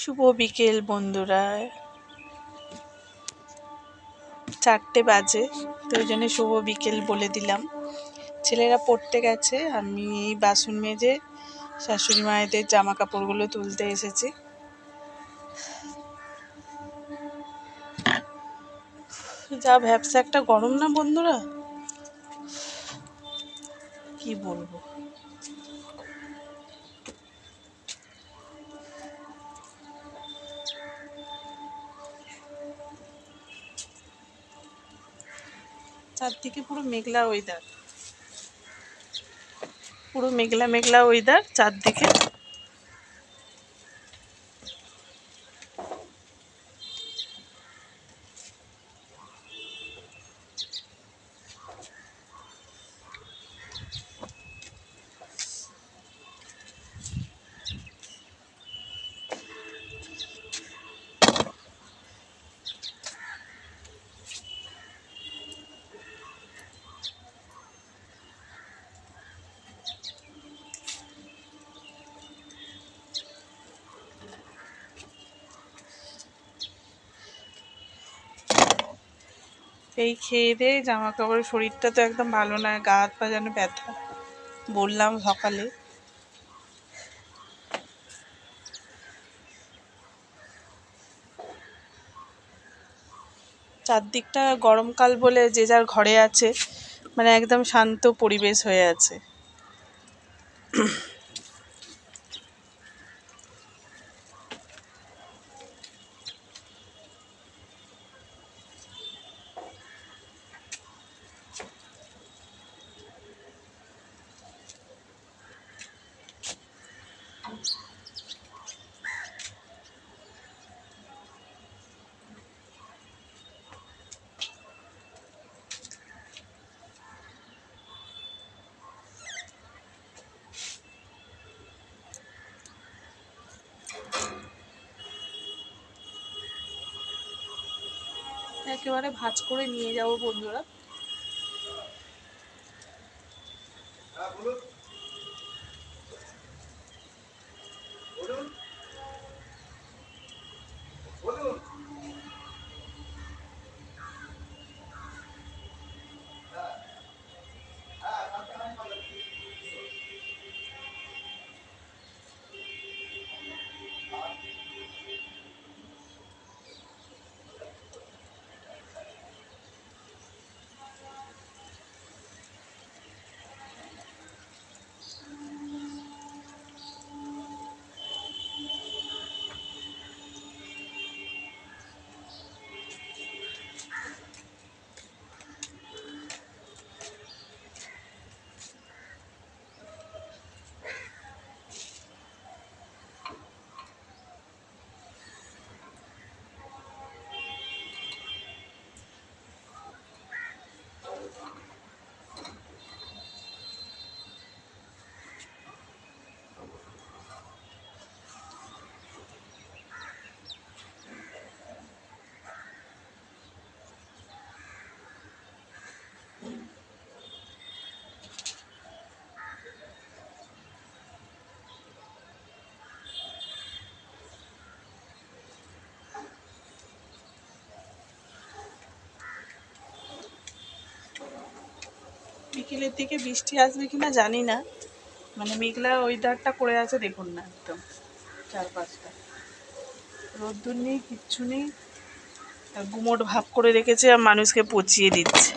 শুভ বিকেল, বন্ধুরা। চারটে বাজে, তো ওই জন্য শুভ বিকেল বলে দিলাম। ছেলেরা পড়তে গেছে, আমি এই বাসন মেজে শাশুড়ি মায়েদের জামা কাপড়গুলো তুলতে এসেছি। যা ভ্যাবসা, একটা গরম না, বন্ধুরা? কি বলব? চারদিকে পুরো মেঘলা ওয়েদার পুরো মেঘলা মেঘলা ওয়েদার চারদিকে এই খেয়ে দিয়ে জামা কাপড় শরীরটা তো একদম ভালো না, গা হাত পা যেন ব্যথা। বললাম সকালে। চারদিকটা গরমকাল বলে যে যার ঘরে আছে মানে একদম শান্ত পরিবেশ হয়ে আছে। একেবারে ভাঁজ করে নিয়ে যাব বন্ধুরা। বিকেলের দিকে বৃষ্টি আসবে কিনা জানি না। মানে মেঘলা ওয়েদারটা করে আছে দেখুন না একদম চারপাশটা। রোদ্দুর নেই, কিচ্ছু নেই। গুমোট ভাব করে রেখেছে আর মানুষকে পচিয়ে দিচ্ছে।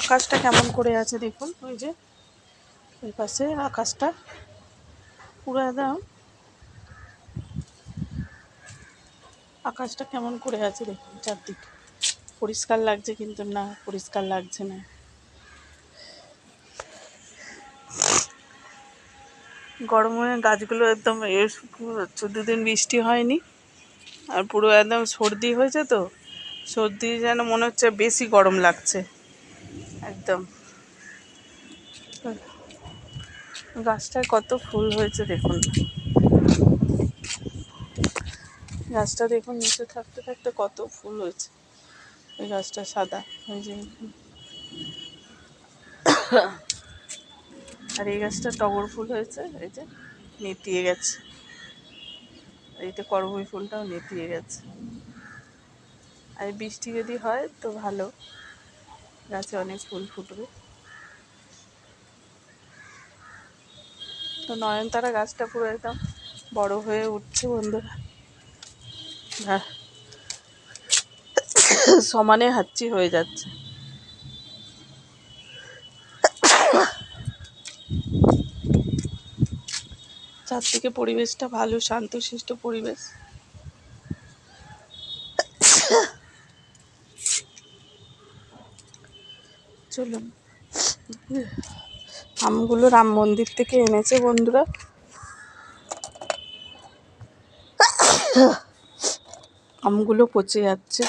আকাশটা কেমন করে আছে দেখুন, ওই যে ওই পাশে আকাশটা পুরো একদম আকাশটা কেমন করে আছে দেখুন, চারদিক। পরিষ্কার লাগছে কিন্তু না, পরিষ্কার লাগছে না। গরমে গাছগুলো একদম এর দুদিন বৃষ্টি হয়নি, আর পুরো একদম সর্দি হয়েছে তো, সর্দি যেন মনে হচ্ছে বেশি গরম লাগছে। একদম। গাছটায় কত ফুল হয়েছে দেখুন। গাছটা দেখুন, নিচে থাকতে থাকতে কত ফুল হয়েছে। এই গাছটা সাদা ওই যে। আর এই গাছটা টগর ফুল হয়েছে, এই যে নেতিয়ে গেছে। এইটা করবই ফুলটাও নেতিয়ে গেছে। আর বৃষ্টি যদি হয় তো ভালো। গাছে অনেক ফুল ফুটবে। তো নয়নতারা গাছটা পুরো একদম বড় হয়ে উঠছে বন্ধুরা। হ্যাঁ। সমানে হাঁচি হয়ে যাচ্ছে। চারদিকে পরিবেশটা ভালো, শান্তশিষ্ট পরিবেশ। চলুন। আমগুলো রাম মন্দির থেকে এনেছে বন্ধুরা। আমগুলো পচে যাচ্ছে।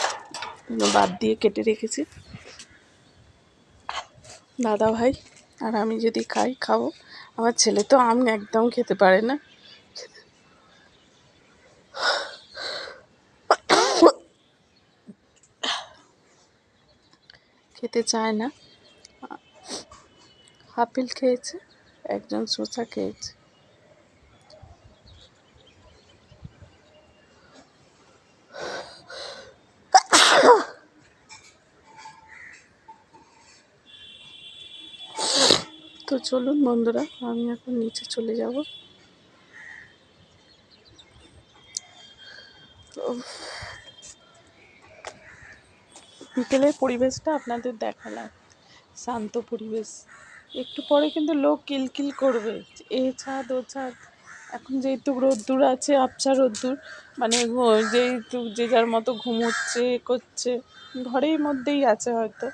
বাদ দিয়ে কেটে রেখেছি। দাদা ভাই, আর আমি যদি খাই, খাব। আমার ছেলে তো আম একদম খেতে পারে না। খেতে চায় না। আপেল খেয়েছে, একজন শসা খেয়েছে। তো চলুন বন্ধুরা, আমি এখন নিচে চলে যাব। বিকেলের পরিবেশটা আপনাদের দেখালাম, শান্ত পরিবেশ। একটু পরে কিন্তু লোক কিলকিল করবে। এ ছাদ, ও ছাদ। এখন যেহেতু রোদ্দুর আছে, আবছা রোদ্দুর মানে যেহেতু যে যার মতো ঘুমোচ্ছে, করছে, ঘরের মধ্যেই আছে হয়তো,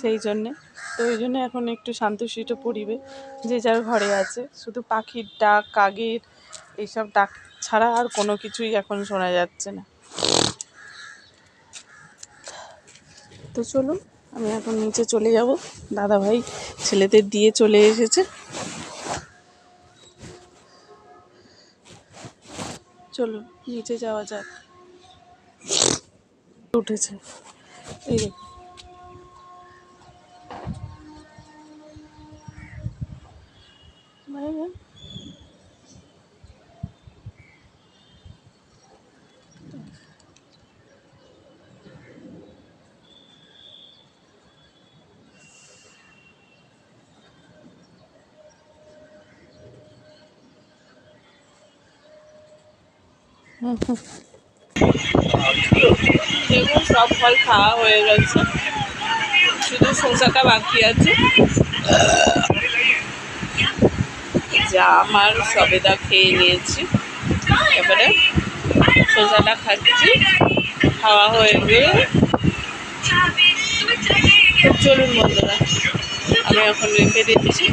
সেই জন্যে। তো ওই জন্য এখন একটু শান্তশিষ্ট পরিবেশ, যে যার ঘরে আছে। শুধু পাখির ডাক, কাকের এইসব ডাক ছাড়া আর কোনো কিছুই এখন শোনা যাচ্ছে না। তো চলুন আমি এখন নিচে চলে যাব। দাদা ভাই ছেলেদের দিয়ে চলে এসেছে। চলো, নিচে যাওয়া যাক। উঠেছে। এই দেখুন। দেখুন, সব ফল খাওয়া হয়ে গেছে। শুধু শসাটা বাকি আছে। জাম আর সবেদা খেয়ে নিয়েছি। এবারে শসাটা খাচ্ছি। খাওয়া হয়ে গেলে চলুন বন্ধুরা, আমি এখন রেখে দিচ্ছি।